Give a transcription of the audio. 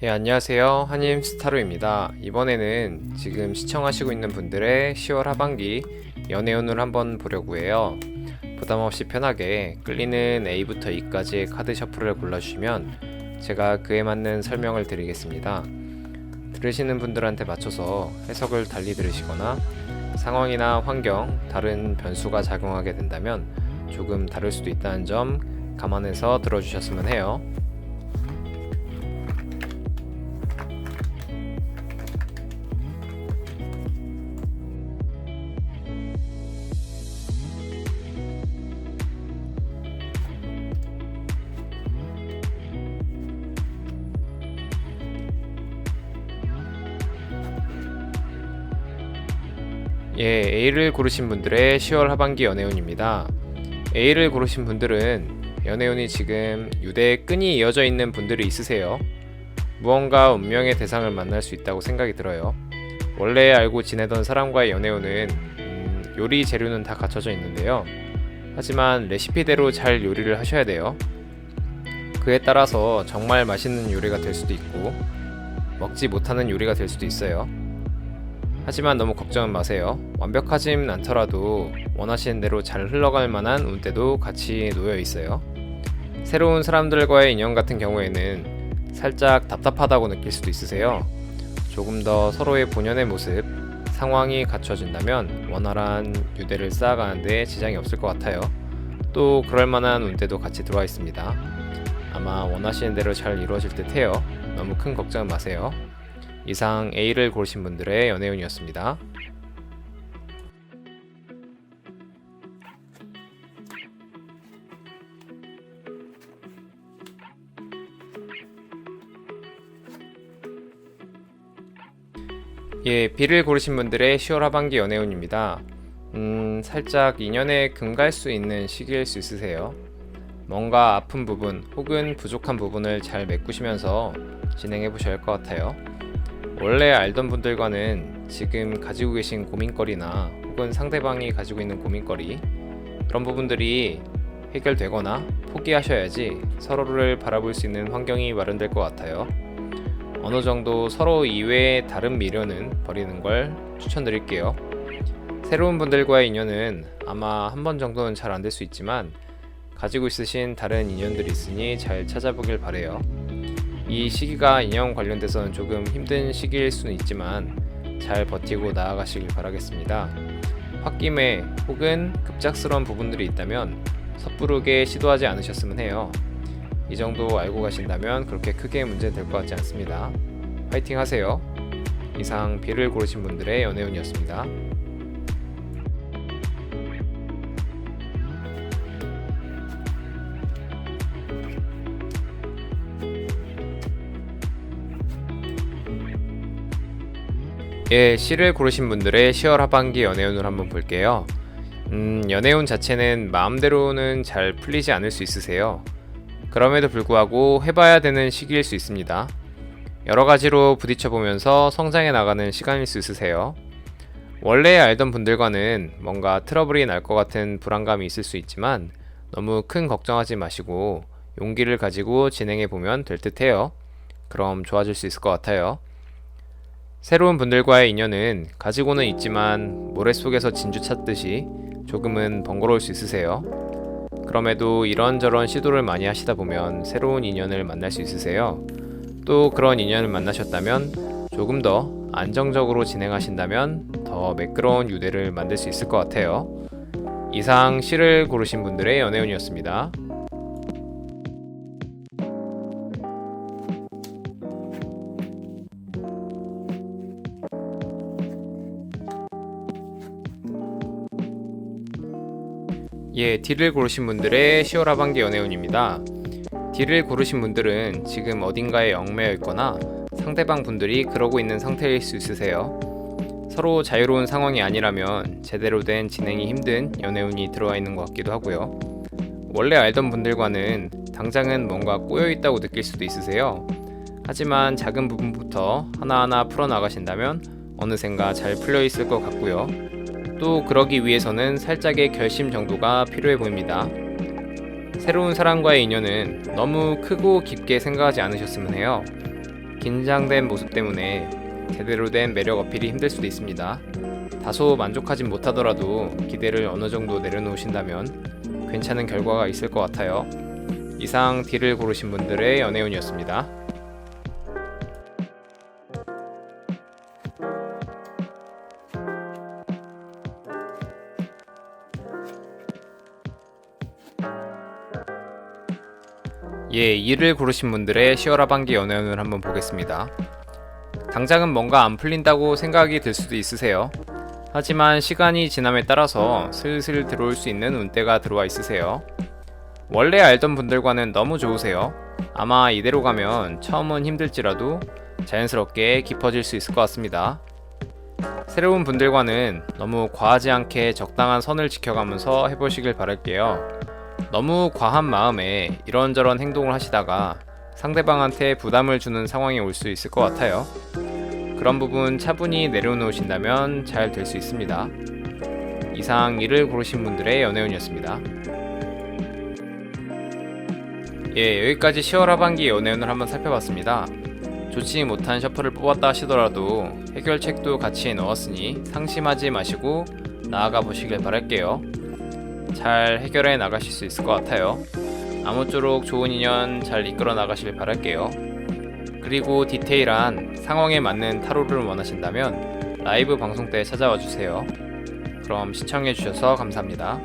예, 안녕하세요. 한임 스타로입니다. 이번에는 지금 시청하시고 있는 분들의 10월 하반기 연애운을 한번 보려고 해요. 부담 없이 편하게 끌리는 A부터 E까지의 카드 셔플을 골라주시면 제가 그에 맞는 설명을 드리겠습니다. 들으시는 분들한테 맞춰서 해석을 달리 들으시거나 상황이나 환경, 다른 변수가 작용하게 된다면 조금 다를 수도 있다는 점 감안해서 들어주셨으면 해요. 예, A를 고르신 분들의 10월 하반기 연애운입니다. A를 고르신 분들은 연애운이 지금 유대의 끈이 이어져 있는 분들이 있으세요. 무언가 운명의 대상을 만날 수 있다고 생각이 들어요. 원래 알고 지내던 사람과의 연애운은 음, 요리 재료는 다 갖춰져 있는데요. 하지만 레시피대로 잘 요리를 하셔야 돼요. 그에 따라서 정말 맛있는 요리가 될 수도 있고 먹지 못하는 요리가 될 수도 있어요. 하지만 너무 걱정은 마세요. 완벽하진 않더라도 원하시는 대로 잘 흘러갈 만한 운대도 같이 놓여 있어요. 새로운 사람들과의 인연 같은 경우에는 살짝 답답하다고 느낄 수도 있으세요. 조금 더 서로의 본연의 모습, 상황이 갖춰진다면 원활한 유대를 쌓아가는데 지장이 없을 것 같아요. 또 그럴 만한 운대도 같이 들어와 있습니다. 아마 원하시는 대로 잘 이루어질 듯 해요. 너무 큰 걱정은 마세요. 이상 A를 고르신 분들의 연애운이었습니다. 예, B를 고르신 분들의 10월 하반기 연애운입니다. 음, 살짝 인연에 금갈 수 있는 시기일 수 있으세요. 뭔가 아픈 부분 혹은 부족한 부분을 잘 메꾸시면서 진행해 보셔야 할 것 같아요. 원래 알던 분들과는 지금 가지고 계신 고민거리나 혹은 상대방이 가지고 있는 고민거리 그런 부분들이 해결되거나 포기하셔야지 서로를 바라볼 수 있는 환경이 마련될 것 같아요. 어느 정도 서로 이외의 다른 미련은 버리는 걸 추천드릴게요. 새로운 분들과의 인연은 아마 한 번 정도는 잘 안 될 수 있지만 가지고 있으신 다른 인연들이 있으니 잘 찾아보길 바래요. 이 시기가 인연 관련돼서는 조금 힘든 시기일 수는 있지만 잘 버티고 나아가시길 바라겠습니다. 홧김에 혹은 급작스러운 부분들이 있다면 섣부르게 시도하지 않으셨으면 해요. 이 정도 알고 가신다면 그렇게 크게 문제 될 것 같지 않습니다. 파이팅 하세요. 이상 B를 고르신 분들의 연애운이었습니다. 예, C를 고르신 분들의 10월 하반기 연애운을 한번 볼게요. 음, 연애운 자체는 마음대로는 잘 풀리지 않을 수 있으세요. 그럼에도 불구하고 해봐야 되는 시기일 수 있습니다. 여러 가지로 부딪혀보면서 성장해 나가는 시간일 수 있으세요. 원래 알던 분들과는 뭔가 트러블이 날 것 같은 불안감이 있을 수 있지만 너무 큰 걱정하지 마시고 용기를 가지고 진행해 보면 될 듯해요. 그럼 좋아질 수 있을 것 같아요. 새로운 분들과의 인연은 가지고는 있지만 모래 속에서 진주 찾듯이 조금은 번거로울 수 있으세요. 그럼에도 이런저런 시도를 많이 하시다 보면 새로운 인연을 만날 수 있으세요. 또 그런 인연을 만나셨다면 조금 더 안정적으로 진행하신다면 더 매끄러운 유대를 만들 수 있을 것 같아요. 이상 시를 고르신 분들의 연애운이었습니다. 예, D를 고르신 분들의 10월 하반기 연애운입니다. D를 고르신 분들은 지금 어딘가에 얽매여 있거나 상대방 분들이 그러고 있는 상태일 수 있으세요. 서로 자유로운 상황이 아니라면 제대로 된 진행이 힘든 연애운이 들어와 있는 것 같기도 하고요. 원래 알던 분들과는 당장은 뭔가 꼬여 있다고 느낄 수도 있으세요. 하지만 작은 부분부터 하나하나 풀어나가신다면 어느샌가 잘 풀려 있을 것 같고요. 또 그러기 위해서는 살짝의 결심 정도가 필요해 보입니다. 새로운 사람과의 인연은 너무 크고 깊게 생각하지 않으셨으면 해요. 긴장된 모습 때문에 제대로 된 매력 어필이 힘들 수도 있습니다. 다소 만족하진 못하더라도 기대를 어느 정도 내려놓으신다면 괜찮은 결과가 있을 것 같아요. 이상 D를 고르신 분들의 연애운이었습니다. 예, 2를 고르신 분들의 10월 하반기 연애운을 한번 보겠습니다. 당장은 뭔가 안 풀린다고 생각이 들 수도 있으세요. 하지만 시간이 지남에 따라서 슬슬 들어올 수 있는 운대가 들어와 있으세요. 원래 알던 분들과는 너무 좋으세요. 아마 이대로 가면 처음은 힘들지라도 자연스럽게 깊어질 수 있을 것 같습니다. 새로운 분들과는 너무 과하지 않게 적당한 선을 지켜가면서 해보시길 바랄게요. 너무 과한 마음에 이런저런 행동을 하시다가 상대방한테 부담을 주는 상황이 올 수 있을 것 같아요. 그런 부분 차분히 내려놓으신다면 잘 될 수 있습니다. 이상 이를 고르신 분들의 연애운이었습니다. 예, 여기까지 10월 하반기 연애운을 한번 살펴봤습니다. 좋지 못한 셔플을 뽑았다 하시더라도 해결책도 같이 넣었으니 상심하지 마시고 나아가 보시길 바랄게요. 잘 해결해 나가실 수 있을 것 같아요. 아무쪼록 좋은 인연 잘 이끌어 나가길 바랄게요. 그리고 디테일한 상황에 맞는 타로를 원하신다면 라이브 방송 때 찾아와 주세요. 그럼 시청해 주셔서 감사합니다.